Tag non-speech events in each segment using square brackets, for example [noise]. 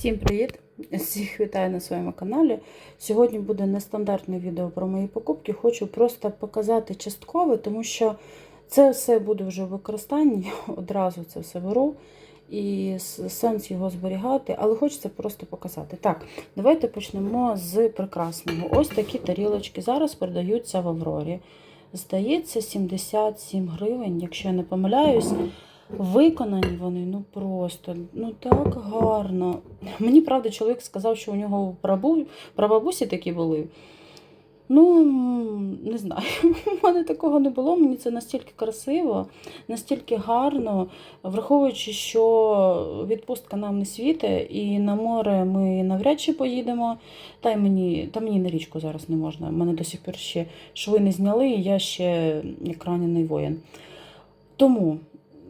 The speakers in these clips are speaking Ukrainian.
Всім привіт! Всіх вітаю на своєму каналі. Сьогодні буде нестандартне відео про мої покупки. Хочу просто показати частково, тому що це все буде вже в використанні. Одразу це все беру і сенс його зберігати, але хочеться просто показати. Так, давайте почнемо з прекрасного. Ось такі тарілочки зараз продаються в Аврорі. Здається, 77 гривень, якщо я не помиляюсь. Виконані вони ну просто ну так гарно. Мені правда чоловік сказав, що у нього прабу, прабабусі такі були. Ну, не знаю, [laughs] у мене такого не було. Мені це настільки красиво, настільки гарно, враховуючи, що відпустка нам не світить, і на море ми навряд чи поїдемо. Та й мені, та мені на річку зараз не можна. У мене до сих пір ще шви не зняли, і я ще як ранений воїн. Тому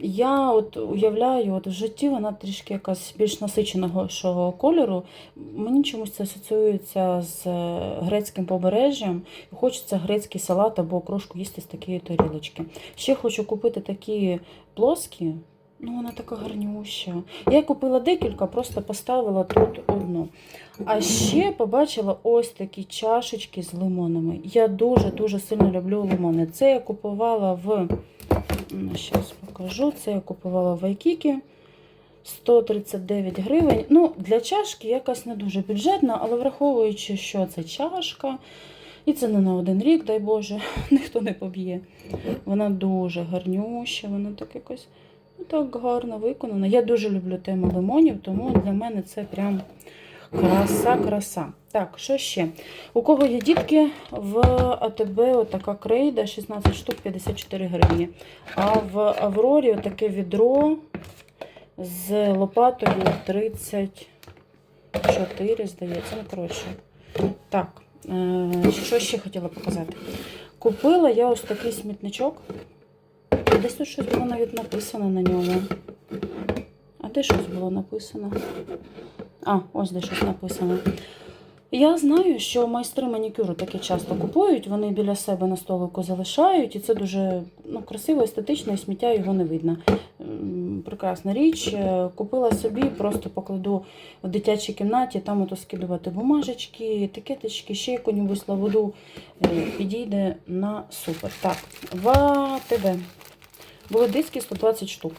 я от уявляю, от в житті вона трішки якась більш насиченого кольору. Мені чомусь це асоціюється з е, грецьким побережжям. Хочеться грецький салат або окрошку їсти з такої тарілочки. Ще хочу купити такі плоскі. Ну, вона така гарнюща. Я купила декілька, просто поставила тут одну. А ще побачила ось такі чашечки з лимонами. Я дуже-дуже сильно люблю лимони. Це я купувала в. Зараз покажу. Це я купувала в Айкікі. 139 гривень. Ну, для чашки якась не дуже бюджетна, але враховуючи, що це чашка, і це не на один рік, дай Боже, [laughs] ніхто не поб'є. Вона дуже гарнюща, вона так якось ну, так гарно виконана. Я дуже люблю тему лимонів, тому для мене це прям краса-краса. Так, що ще? У кого є дітки, в АТБ отака крейда 16 штук 54 гривні. А в Аврорі таке відро з лопатою 34, здається. Ну, коротше. Так, е, що ще хотіла показати? Купила я ось такий смітничок. Десь тут щось було навіть написано на ньому. А де щось було написано? А, ось де щось написано. Я знаю, що майстри манікюру таке часто купують, вони біля себе на столику залишають, і це дуже ну, красиво, естетично, і сміття його не видно. Прекрасна річ. Е, Купила собі, просто покладу в дитячій кімнаті, там ото скидувати бумажечки, етикеточки, ще яку-небудь лаводу е, підійде на супер. Так, в АТБ були диски 120 штук.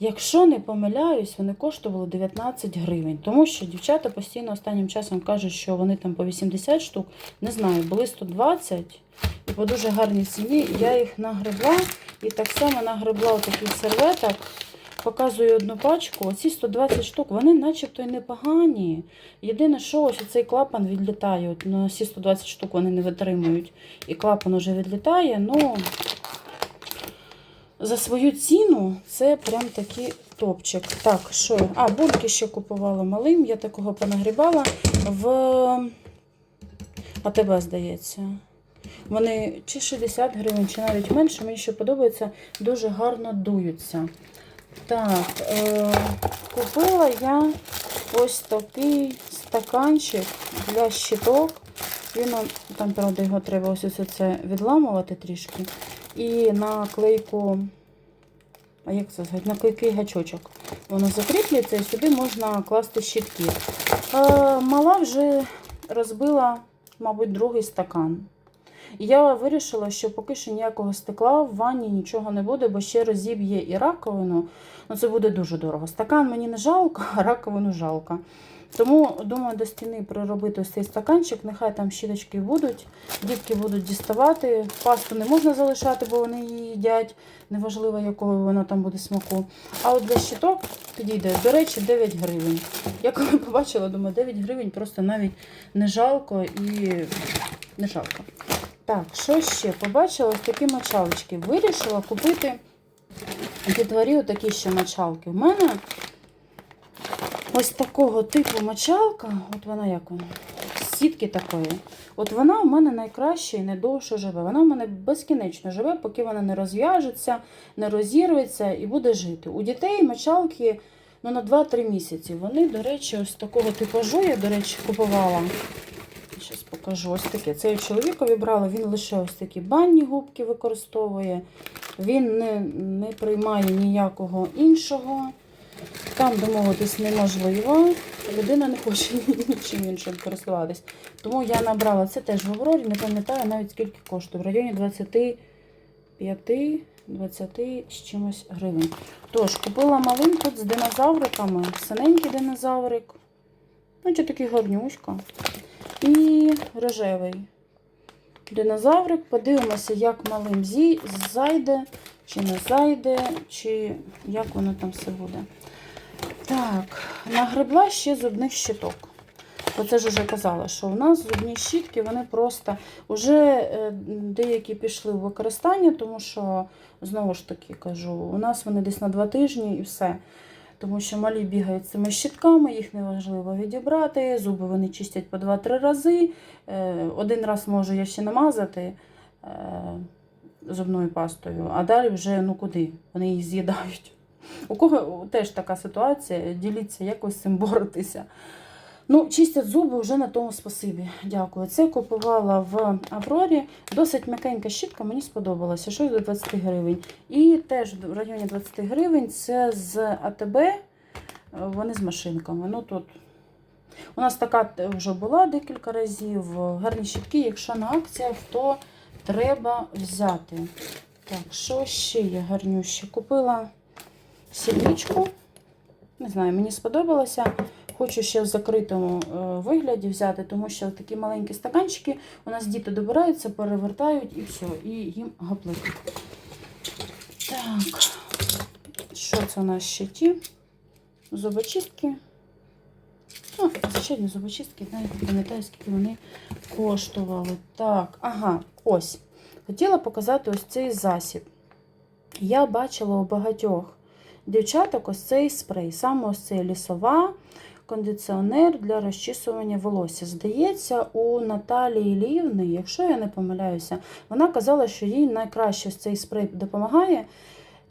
Якщо не помиляюсь, вони коштували 19 гривень, тому що дівчата постійно останнім часом кажуть, що вони там по 80 штук. Не знаю, були 120 і по дуже гарній ціні. Я їх нагребла і так само нагребла такий серветок. Показую одну пачку. Оці 120 штук, вони начебто й непогані. Єдине, що ось цей клапан відлітає. На всі 120 штук вони не витримують. І клапан уже відлітає. Ну, за свою ціну це прям такий топчик. Так, що? А, бульки ще купувала малим. Я такого понагрібала в АТБ, здається. Вони чи 60 гривень, чи навіть менше. Мені ще подобається, дуже гарно дуються. Так, е, купила я ось такий стаканчик для щиток. Він там, правда, його треба ось це- це відламувати трішки. І наклейку, а як це сказати, наклейкий гачочок. Воно закріплюється і сюди можна класти щітки. Е, мала вже розбила, мабуть, другий стакан. Я вирішила, що поки що ніякого стекла в ванні нічого не буде, бо ще розіб'є і раковину. Ну це буде дуже дорого. Стакан мені не жалко, а раковину жалко. Тому думаю, до стіни приробити ось цей стаканчик, нехай там щіточки будуть, дітки будуть діставати. Пасту не можна залишати, бо вони її їдять, неважливо, якого вона там буде смаку. А от для щиток підійде, до речі, 9 гривень. Я коли побачила, думаю, 9 гривень просто навіть не жалко і не жалко. Так, що ще? Побачила ось такі мочалочки. Вирішила купити дітворі такі ще мочалки. У мене ось такого типу мочалка, от вона як вона, сітки такої. От вона у мене найкраще і найдовше живе. Вона у мене безкінечно живе, поки вона не розв'яжеться, не розірветься і буде жити. У дітей мочалки ну, на 2-3 місяці. Вони, до речі, ось такого типажу я, до речі, купувала. Зараз покажу ось таке. Це я чоловікові брала, він лише ось такі банні губки використовує. Він не, не приймає ніякого іншого. Там домовитись неможливо. Людина не хоче [laughs] нічим іншим користуватись. Тому я набрала це теж в Аврорі, не пам'ятаю навіть скільки коштує. В районі 25 20 з чимось гривень. Тож, купила маленьку з динозавриками, синенький динозаврик. Значить такий гарнюшка. І рожевий динозаврик. Подивимося, як малим зайде, чи не зайде, чи як воно там все буде. Так, нагребла ще зубних щиток. Оце ж вже казала, що у нас зубні щітки, вони просто вже е, деякі пішли в використання, тому що, знову ж таки кажу, у нас вони десь на два тижні і все. Тому що малі бігають цими щітками, їх неважливо відібрати, зуби вони чистять по 2-3 рази. Е, Один раз можу я ще намазати е, зубною пастою, а далі вже ну куди? Вони їх з'їдають. У кого теж така ситуація, діліться, як ви з цим боретеся. Ну, чистять зуби вже на тому спасибі. Дякую. Це купувала в Аврорі. Досить м'якенька щітка, мені сподобалася. Щось до 20 гривень. І теж в районі 20 гривень це з АТБ. е, Вони з машинками. Ну тут у нас така вже була декілька разів. Гарні щітки, якщо на акціях, то треба взяти. Так, що ще є гарнюще? Купила сільничку. Не знаю, мені сподобалося. Хочу ще в закритому е, вигляді взяти, тому що такі маленькі стаканчики у нас діти добираються, перевертають і все, і їм гаплик. Так, що це у нас ще ті? Зубочистки. А, звичайні зубочистки, навіть не пам'ятаю, скільки вони коштували. Так, ага, ось. Хотіла показати ось цей засіб. Я бачила у багатьох дівчаток ось цей спрей. Саме ось цей лісова кондиціонер для розчісування волосся. Здається, у Наталії Лівни, якщо я не помиляюся, вона казала, що їй найкраще ось цей спрей допомагає.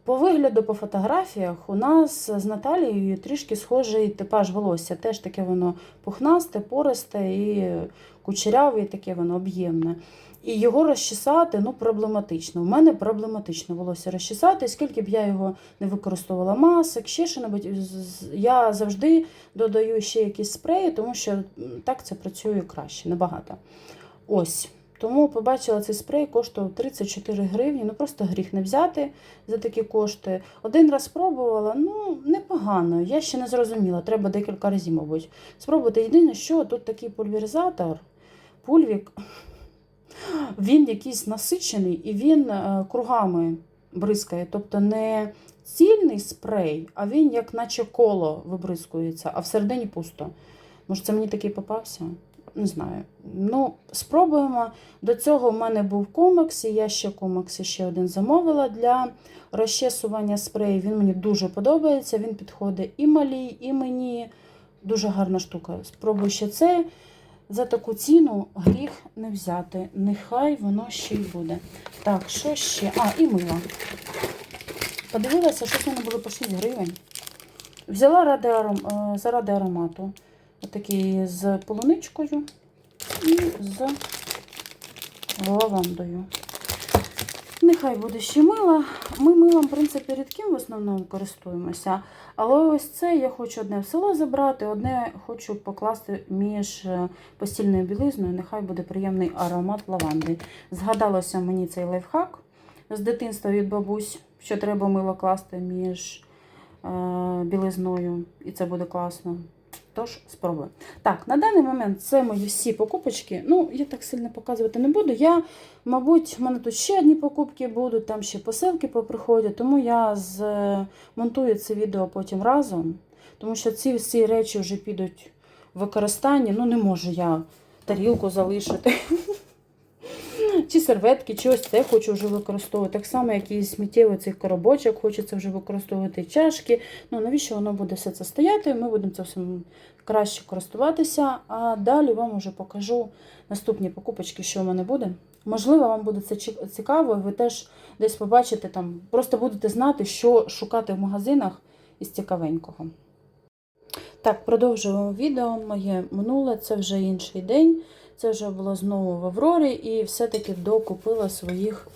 По вигляду, по фотографіях, у нас з Наталією трішки схожий типаж волосся. Теж таке воно пухнасте, пористе і кучеряве, і таке воно об'ємне. І його розчесати ну, проблематично. У мене проблематично волосся розчесати, скільки б я його не використовувала масок, ще що-небудь. Я завжди додаю ще якісь спреї, тому що так це працює краще, набагато. Ось. Тому побачила цей спрей, коштував 34 гривні. Ну просто гріх не взяти за такі кошти. Один раз спробувала, ну непогано. Я ще не зрозуміла, треба декілька разів, мабуть. Спробувати. Єдине, що тут такий пульверизатор, пульвік, він якийсь насичений і він е, кругами бризкає. Тобто не цільний спрей, а він як наче коло вибризкується, а всередині пусто. Може, це мені такий попався? Не знаю. Ну, спробуємо. До цього в мене був комекс, і я ще комекс ще один замовила для розчесування спрею. Він мені дуже подобається. Він підходить і малій, і мені. Дуже гарна штука. Спробую ще це. За таку ціну гріх не взяти. Нехай воно ще й буде. Так, що ще? А, і мило. Подивилася, що в мене було по 6 гривень. Взяла ради аром... е, заради аромату. Отакий з полуничкою і з лавандою. Нехай буде ще мило. Ми милом, в принципі, рідким в основному користуємося. Але ось це я хочу одне в село забрати, одне хочу покласти між е, постільною білизною. Нехай буде приємний аромат лаванди. Згадалося мені цей лайфхак з дитинства від бабусь, що треба мило класти між е, білизною, і це буде класно. Тож спробую. Так, на даний момент це мої всі покупочки. Ну, я так сильно показувати не буду. Я, мабуть, в мене тут ще одні покупки будуть, там ще посилки поприходять, тому я змонтую це відео потім разом. Тому що ці всі речі вже підуть в використання. Ну, не можу я тарілку залишити. [laughs] Чи серветки, чи це хочу вже використовувати. Так само, як і сміттєвий цей коробочок, хочеться вже використовувати чашки. Ну, навіщо воно буде все це стояти? Ми будемо це все краще користуватися. А далі вам вже покажу наступні покупочки, що в мене буде. Можливо, вам буде це цікаво, і ви теж десь побачите там, просто будете знати, що шукати в магазинах із цікавенького. Так, продовжуємо відео. Моє минуле, це вже інший день. Це вже було знову в Аврорі і все-таки докупила своїх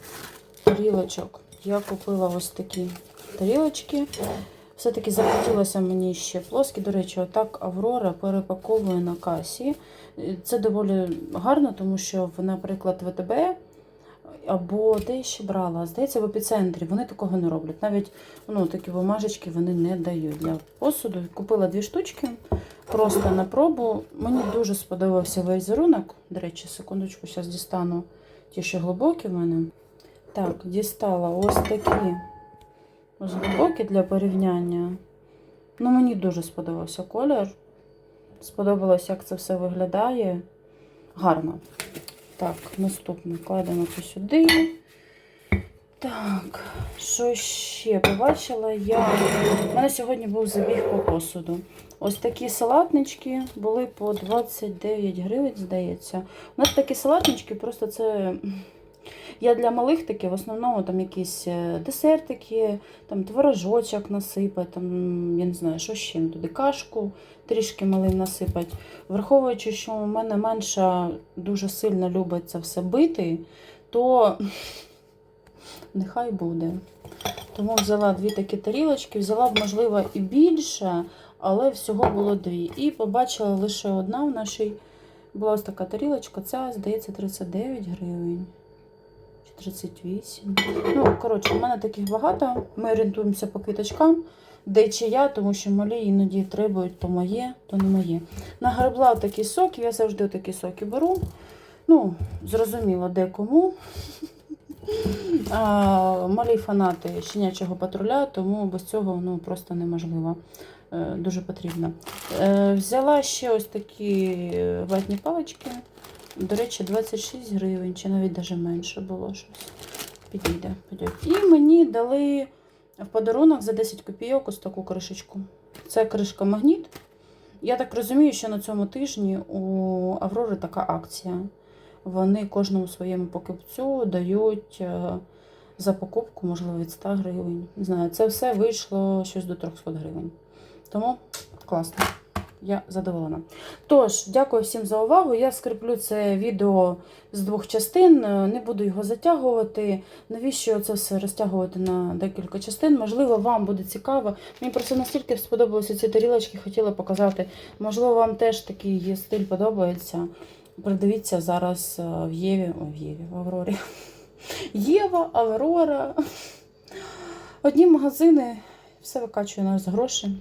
тарілочок. Я купила ось такі тарілочки. Все-таки захотілося мені ще плоскі. До речі, отак Аврора перепаковує на касі. Це доволі гарно, тому що, наприклад, ВТБ або де ще брала, здається, в епіцентрі вони такого не роблять. Навіть ну, такі бумажечки вони не дають для посуду. Купила дві штучки просто на пробу. Мені дуже сподобався візерунок. До речі, секундочку, зараз дістану ті, що глибокі в мене. Так, дістала ось такі ось глибокі для порівняння. Ну, мені дуже сподобався колір. Сподобалось, як це все виглядає. Гарно. Так, наступне кладемо сюди. Так, що ще? Побачила я. У мене сьогодні був забіг по посуду. Ось такі салатнички були по 29 гривень, здається. У нас такі салатнички, просто це. Я для малих таки, в основному там якісь е, десертики, там творожочок насипати, там, я не знаю, що ще туди, кашку трішки малим насипати. Враховуючи, що у мене менша дуже сильно любить це все бити, то нехай буде. Тому взяла дві такі тарілочки, взяла б, можливо, і більше, але всього було дві. І побачила лише одна в нашій. Була ось така тарілочка, ця, здається, 39 гривень. Чи 38. Ну, коротше, в мене таких багато. Ми орієнтуємося по квіточкам, де чия, тому що малі іноді требують то моє, то не моє. Нагребла такі соки, я завжди такі соки беру. Ну, зрозуміло, де кому. Малі фанати щенячого патруля, тому без цього ну, просто неможливо. Е, Дуже потрібно. Е, Взяла ще ось такі ватні палички. До речі, 26 гривень, чи навіть даже менше було щось. Підійде. підійде. І мені дали в подарунок за 10 копійок ось таку кришечку. Це кришка магніт. Я так розумію, що на цьому тижні у Аврори така акція. Вони кожному своєму покупцю дають е, за покупку, можливо, від 100 гривень. Не знаю, це все вийшло щось до 300 гривень. Тому класно. Я задоволена. Тож, дякую всім за увагу. Я скріплю це відео з двох частин, е, не буду його затягувати. Навіщо це все розтягувати на декілька частин? Можливо, вам буде цікаво. Мені просто настільки сподобалися ці тарілочки, хотіла показати. Можливо, вам теж такий стиль подобається. Придивіться зараз е, в Єві, о, в Єві, в Аврорі. Єва, Аврора. Одні магазини, все викачує нас гроші.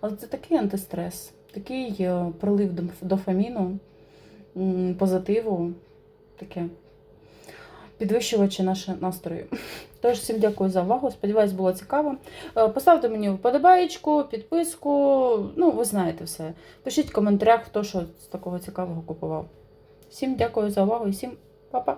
Але це такий антистрес, такий е, прилив дофаміну, позитиву, таке підвищувачі нашого настрою. Тож, всім дякую за увагу. Сподіваюсь, було цікаво. Е, Поставте мені вподобаєчку, підписку. Ну, ви знаєте все. Пишіть в коментарях, хто що з такого цікавого купував. Всім дякую за увагу і всім па-па!